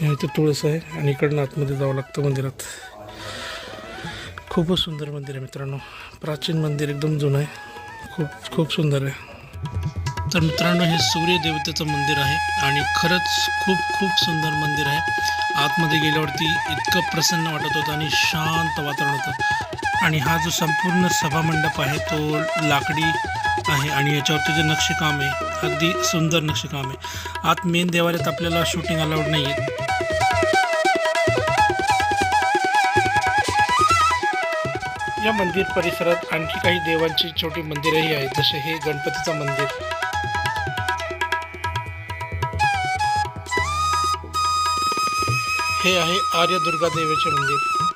इथे तुळस आहे आणि इकडनं आतमध्ये जावं लागतं मंदिरात. खूपच सुंदर मंदिर आहे मित्रांनो. प्राचीन मंदिर एकदम जुनं आहे. खूप खूप सुंदर आहे. तर मित्रांनो हे सूर्यदेवतेचं मंदिर आहे आणि खरंच खूप खूप सुंदर मंदिर आहे. आतमध्ये गेल्यावरती इतकं प्रसन्न वाटत होतं आणि शांत वातावरण होतं. आणि हा जो संपूर्ण सभामंडप आहे तो लाकडी आहे आणि याच्यावरती जे नक्षीकाम आहे अगदी सुंदर नक्षीकाम आहे. आत मेन देवालयात आपल्याला शूटिंग अलाउड नाही आहे या मंदिर परिसरात आणखी काही देवांची छोटी मंदिरही आहेत जसे हे गणपतीचं मंदिर. हे आहे आर्य दुर्गा देवीचे मंदिर.